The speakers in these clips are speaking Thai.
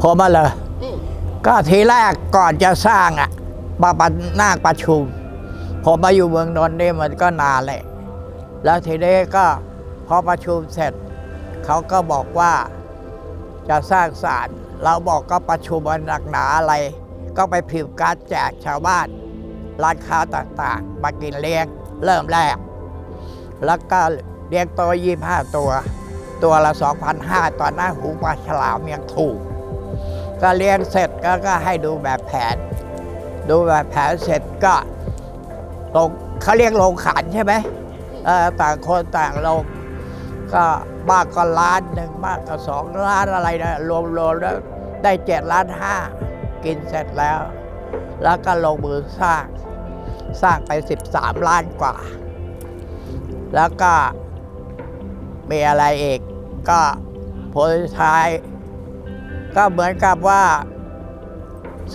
ผมมาเลยก็ทีแรกก่อนจะสร้างอะมาปนั่งประชุม ผมมาอยู่เมืองนนท์นี่มันก็นานแหละแล้วทีนี้ก็พอประชุมเสร็จ เขาก็บอกว่าจะสร้างศาลเราบอกก็ประชุมวันหนักหนาอะไร ก็ไปพิมพ์การแจกชาวบ้าน ร้านค้าต่างๆ มากินเลี้ยงเริ่มแรก แล้วก็เลี้ยงตัวยี่ห้าตัว ตัวละ2,500ตอนนั้นหูปลาฉลามยังถูก ก็เลี้ยงเสร็จก็ก็ให้ดูแบบแผน ดูแบบแผนเสร็จก็ลงเขาเรียกลงขันใช่ไหมต่างคนต่างลงก็มากก็ล้านหนึ่งมากก็สองล้านอะไรนะรวมรวมแล้วได้เจ็ดล้านห้ากินเสร็จแล้ว แล้วก็ลงมือสร้าง สร้างไป13ล้านกว่า แล้วก็มีอะไรอีกก็ผลท้าย ก็เหมือนกับว่า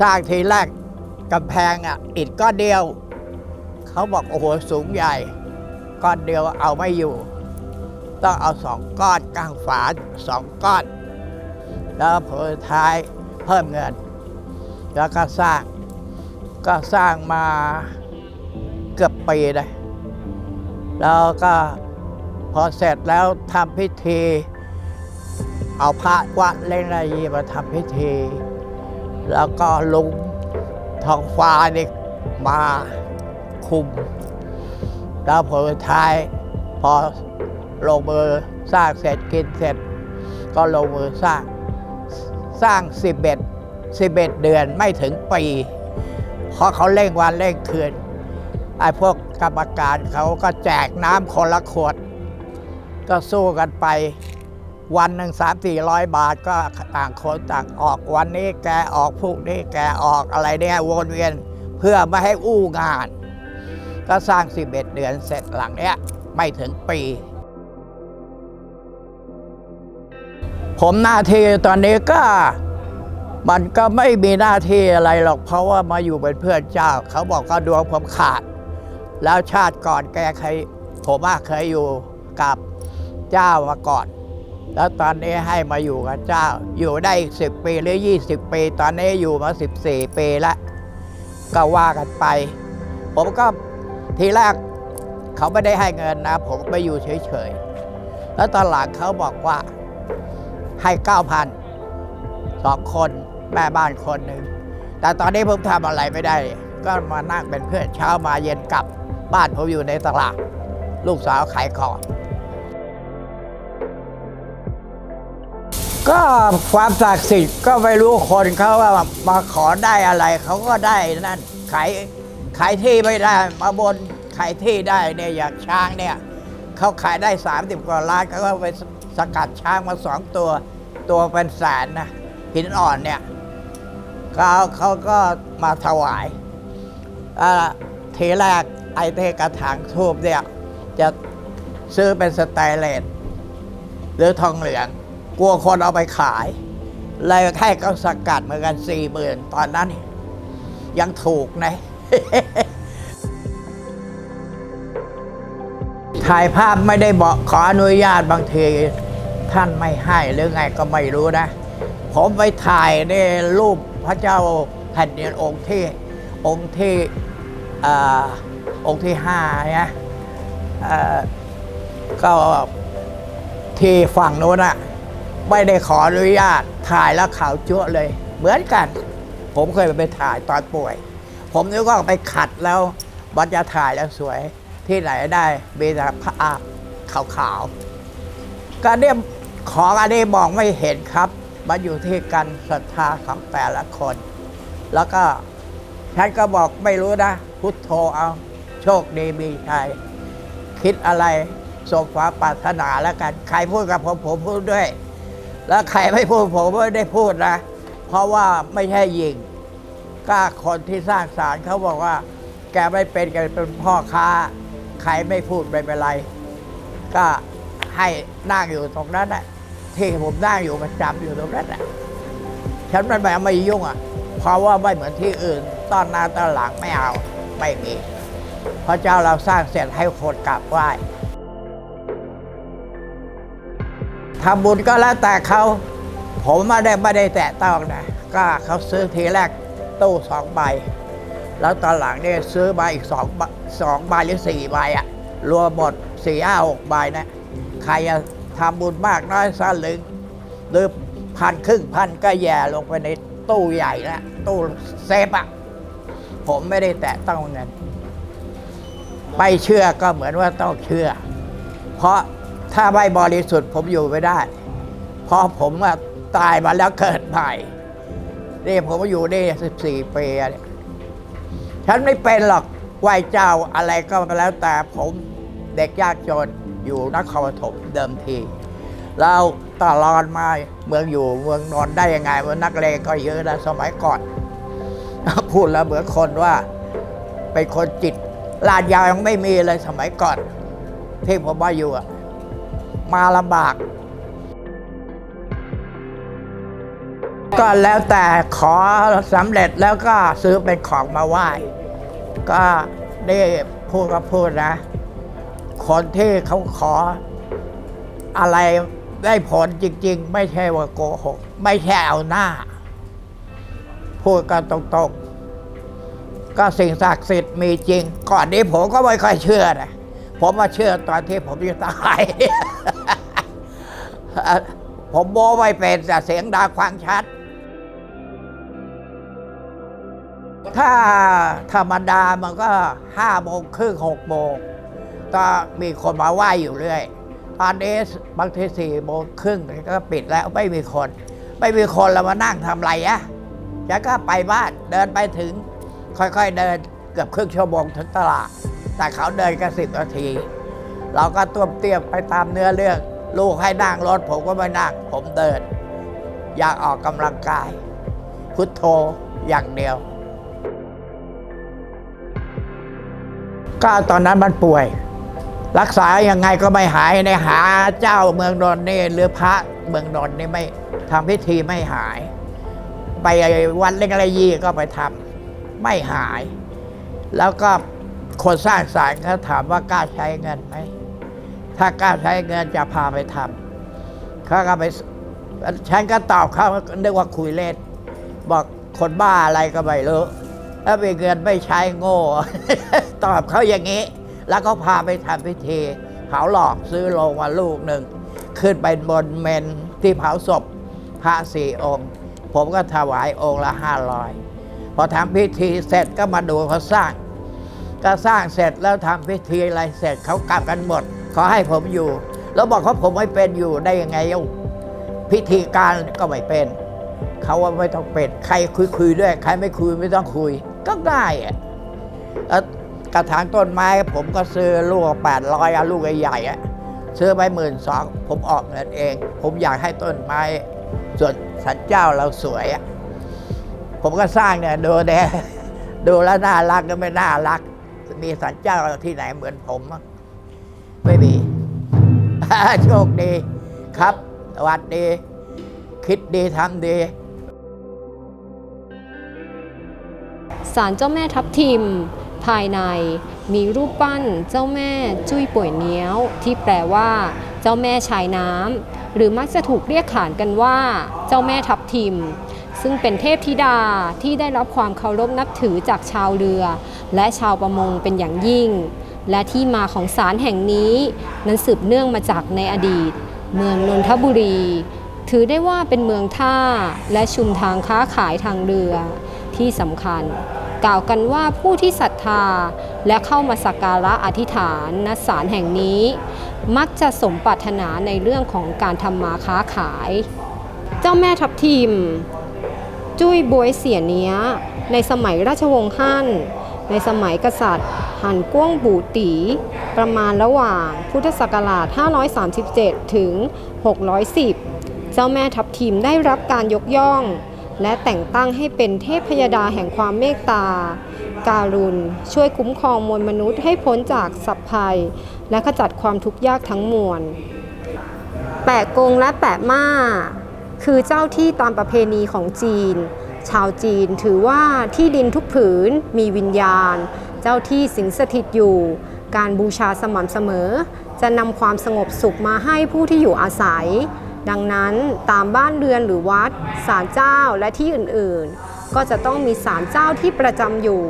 สร้างทีแรกกำแพงอะอิฐก้อนเดียว เขาบอกโอ้โหสูงใหญ่ ก้อนเดียวเอาไม่อยู่ ต้องเอาสองก้อนกลางฝาสองก้อน แล้วผลท้ายเพิ่มเงิน แล้วก็สร้างก็สร้างมาเกือบปีเลยแล้วก็พอเสร็จแล้วทำพิธี เอาพระวัดเล่นอะไรมาทำพิธี แล้วก็ลุงทองฟ้านี่มาคุม แล้วผลท้ายพอลงมือสร้างเสร็จกินเสร็จ ก็ลงมือสร้างสร้าง 11 11 เดือนไม่ถึงปีเพราะเขาเร่งวันเร่งคืนไอ้พวกกรรมการเขาก็แจกน้ำคนละขวด ก็สู้กันไป วันหนึ่งสามสี่ร้อยบาทก็ต่างคนต่างออกวันนี้แกออกพรุ่งนี้แกออกอะไรเนี่ยวนเวียนเพื่อไม่ให้อู้งาน ก็สร้าง11เดือนเสร็จหลังเนี้ยไม่ถึงปี ผมหน้าที่ตอนนี้ก็มันก็ไม่มีหน้าที่อะไรหรอก เพราะว่ามาอยู่เป็นเพื่อนเจ้า เขาบอกก็ดวงผมขาด แล้วชาติก่อนแกเคยผมว่าเคยอยู่กับเจ้ามาก่อน แล้วตอนนี้ให้มาอยู่กับเจ้า อยู่ได้อีกสิปีหรือ20ปี ตอนนี้อยู่มา14ปีแล้วก็ว่ากันไป ผมก็ทีแรกเขาไม่ได้ให้เงินนะ ผมไปอยู่เฉยๆ แล้วตอนหลังเขาบอกว่าให้9,000สองคนแม่บ้านคนหนึ่ง แต่ตอนนี้ผมทำอะไรไม่ได้ ก็มานั่งเป็นเพื่อนเช้ามาเย็นกลับ บ้านผมอยู่ในตลาด ลูกสาวขายของ ก็ความศักดิ์สิทธิ์ก็ไม่รู้คนเขาว่ามาขอได้อะไรเขาก็ได้นั่นขายขายที่ไม่ได้มาบนขายที่ได้เนี่ยอย่างช้างเนี่ยเขาขายได้ 30 กว่าล้านเขาก็ไปสกัดช้างมาสองตัว ตัวเป็นแสนนะหินอ่อนเนี่ยเขาเขาก็มาถวายอ่าทีแรกไอ้เทกระถางทูบเนี่ยจะซื้อเป็นสแตเลสหรือทองเหลือง กลัวคนเอาไปขายเลยให้เขาสกัดเหมือนกันสี่หมื่นตอนนั้น ยังถูกนะถ่ายภาพไม่ได้บอกขออนุญาตบางทีท่านไม่ให้หรือไงก็ไม่รู้นะ ผมไปถ่ายในรูปพระเจ้าแผ่นดินองค์ที่องค์ที่อองค์ที่ห้าเนี่ยก็ที่ฝั่งโน้นอะ ไม่ได้ขออนุญาตถ่ายแล้วขาวจั่วเลย เหมือนกัน ผมเคยไปถ่ายตอนป่วย ผมนึกว่าไปขัดแล้วมันจะถ่ายแล้วสวยที่ไหนได้มีแต่ภาพขาวก็เนี่ยของอันนี้มองไม่เห็นครับ มันอยู่ที่การศรัทธาของแต่ละคน แล้วก็ฉันก็บอกไม่รู้นะ พุทโธเอา โชคดีมีชัยคิดอะไรสมความปรารถนาแล้วกัน ใครพูดกับผมผมพูดด้วย แล้วใครไม่พูดผมไม่ได้พูดนะ เพราะว่าไม่ใช่ยิง ก็คนที่สร้างสารเขาบอกว่า แกไม่เป็นแกเป็นพ่อค้า ใครไม่พูดไม่เป็นไร ก็ให้นั่งอยู่ตรงนั้นแหละที่ผมนั่งอยู่ประจำอยู่ตรงนั้นแหละฉันมันแบบไม่ยุ่งอะ เพราะว่าไม่เหมือนที่อื่นต้อนหน้าต้อนหลังไม่เอาไม่มีพระเจ้าเราสร้างเสร็จให้คนกราบไหว้ ทำบุญก็แล้วแต่เขาผมไม่ได้ไม่ได้แตะต้องนะก็เขาซื้อทีแรกตู้สองใบ แล้วตอนหลังเนี่ยซื้อมาอีกสองใบสองใบหรือสี่ใบอะรวมหมดสี่ห้าหกใบนะใครจะทำบุญมากน้อยสักลึงหรือพันครึ่งพันก็แย่ลงไปในตู้ใหญ่นะตู้เซฟอะผมไม่ได้แตะต้องเงินไม่เชื่อก็เหมือนว่าต้องเชื่อ เพราะ ถ้าไม่บริสุทธิ์ผมอยู่ไม่ได้ เพราะผมอะตายมาแล้วเกิดใหม่นี่ผมอยู่ได้สิบสี่ปีฉันไม่เป็นหรอกไหวเจ้าอะไรก็แล้วแต่ผมเด็กยากจนอยู่นครปฐมเดิมทีเราตลอดมาเมืองอยู่เมืองนอนได้ยังไงเมืองนักเลงก็เยอะนะสมัยก่อน พูดแล้วเหมือนคนว่าเป็นคนจิตลาดยาวยังไม่มีเลยสมัยก่อนที่ผมมาอยู่อะ มาลำบาก ก็แล้วแต่ขอสำเร็จแล้วก็ซื้อเป็นของมาไหว้ ก็ได้พูดก็พูดนะ คนที่เขาขออะไรได้ผลจริง ๆ ไม่ใช่ว่าโกหก ไม่ใช่เอาหน้า พูดกันตรงๆ ก็สิ่งศักดิ์สิทธิ์มีจริง ก่อนนี้ผมก็ไม่ค่อยเชื่อนะ ผมมาเชื่อตอนที่ผมจะตาย ผมโม้ไม่เป็นแต่เสียงดังฟังชัด ถ้าธรรมดามันก็ห้าโมงครึ่งหกโมงก็มีคนมาไหว้อยู่เรื่อยตอนนี้บางทีสี่โมงครึ่งก็ปิดแล้วไม่มีคน ไม่มีคนเรามานั่งทำไรอะฉันก็ไปบ้านเดินไปถึงค่อยๆเดินเกือบครึ่งชั่วโมงถึงตลาด แต่เขาเดินกันสิบนาที เราก็ต้วมเตรียมไปตามเนื้อเรื่อง ลูกให้นั่งรถผมก็ไม่นั่งผมเดิน อยากออกกำลังกาย พุทโธอย่างเดียว ก็ตอนนั้นมันป่วย รักษายังไงก็ไม่หายในหาเจ้าเมืองนนท์นี่หรือพระเมืองนนท์นี่ไม่ทำพิธีไม่หาย ไปวันเล็กอะไรยี่ก็ไปทำไม่หาย แล้วก็ คนสร้างสารเขาถามว่ากล้าใช้เงินไหม ถ้ากล้าใช้เงินจะพาไปทำเขาก็ไปฉันก็ตอบเขานึกว่าคุยเล่น บอกคนบ้าอะไรก็ไม่รู้ถ้ามีเงินไม่ใช้โง่ ตอบเขาอย่างนี้ แล้วก็พาไปทำพิธีเผาหลอกซื้อโลงมาลูกหนึ่ง ขึ้นไปบนเมนที่เผาศพพระสี่องค์ ผมก็ถวายองค์ละห้าร้อยพอทำพิธีเสร็จก็มาดูเขาสร้าง ก็สร้างเสร็จแล้วทำพิธีอะไรเสร็จเขากลับกันหมดขาให้ผมอยู่ แล้วบอกเขาผมไม่เป็นอยู่ได้ยังไงอ้าพิธีการก็ไม่เป็น เขาว่าไม่ต้องเป็นใครคุยคุยด้วย ใครไม่คุยไม่ต้องคุย ก็ได้อะกระถางต้นไม้ผมก็ซื้อลูกแปดร้อยลูกใหญ่ๆอะซื้อไปหมื่นสองผมออกเงินเอง ผมอยากให้ต้นไม้ส่วนสันเจ้าเราสวยอะผมก็สร้างเนี่ยดูแดดูแล้วน่ารักก็ไม่น่ารัก มีสันเจ้าที่ไหนเหมือนผม ไม่มี โชคดีครับสวัสดี คิดดีทำดีศาลเจ้าแม่ทับทิม ภายในมีรูปปั้นเจ้าแม่จุ้ยป่วยเนี้ยว ที่แปลว่า เจ้าแม่ชายน้ำหรือมักจะถูกเรียกขานกันว่า เจ้าแม่ทับทิม ซึ่งเป็นเทพธิดาที่ได้รับความเคารพนับถือจากชาวเรือ และชาวประมงเป็นอย่างยิ่ง และที่มาของศาลแห่งนี้นั้นสืบเนื่องมาจากในอดีต เมืองนนทบุรี ถือได้ว่าเป็นเมืองท่าและชุมทางค้าขายทางเรือที่สำคัญ กล่าวกันว่าผู้ที่ศรัทธาและเข้ามาสักการะอธิษฐานณศาลแห่งนี้ มักจะสมปรารถนาในเรื่องของการทำมาค้าขาย เจ้าแม่ทับทิม จุ้ยบวยเสียเนี้ย ในสมัยราชวงศ์ฮั่น ในสมัยกษัตริย์หันก้วงบูตี ประมาณระหว่างพุทธศักราช 537 ถึง 610 เจ้าแม่ทับทิมได้รับการยกย่อง และแต่งตั้งให้เป็นเทพพยดาแห่งความเมตตา การุณ ช่วยคุ้มครองมวลมนุษย์ให้พ้นจากสัพภัย และขจัดความทุกข์ยากทั้งมวล แปะกงและแปะม่า คือเจ้าที่ตามประเพณีของจีน ชาวจีนถือว่าที่ดินทุกผืนมีวิญญาณ เจ้าที่สิงสถิตอยู่ การบูชาสม่ำเสมอ จะนำความสงบสุขมาให้ผู้ที่อยู่อาศัย ดังนั้นตามบ้านเรือนหรือวัดศาลเจ้าและที่อื่นๆ ก็จะต้องมีศาลเจ้าที่ประจำอยู่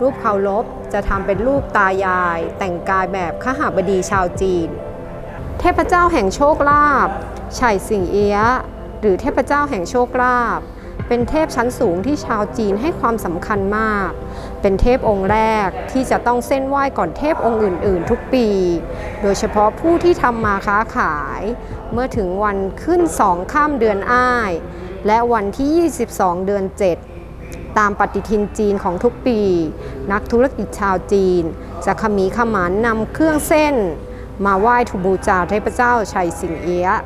รูปเคารพจะทำเป็นรูปตายาย แต่งกายแบบขหบดีชาวจีน เทพเจ้าแห่งโชคลาภไฉสิงเอียะ หรือเทพเจ้าแห่งโชคลาภเป็นเทพชั้นสูงที่ชาวจีนให้ความสำคัญมาก เป็นเทพองค์แรกที่จะต้องเส้นไหว้ก่อนเทพองค์อื่น ๆ ทุกปี โดยเฉพาะผู้ที่ทำมาค้าขาย เมื่อถึงวันขึ้นสองข้ามเดือนอ้าย และวันที่ 22 เดือน 7 ตามปฏิทินจีนของทุกปี นักธุรกิจชาวจีน จะขมีขมานนำเครื่องเส้น มาไหว้ทูบูชาเทพเจ้าชัยสิงเอียะ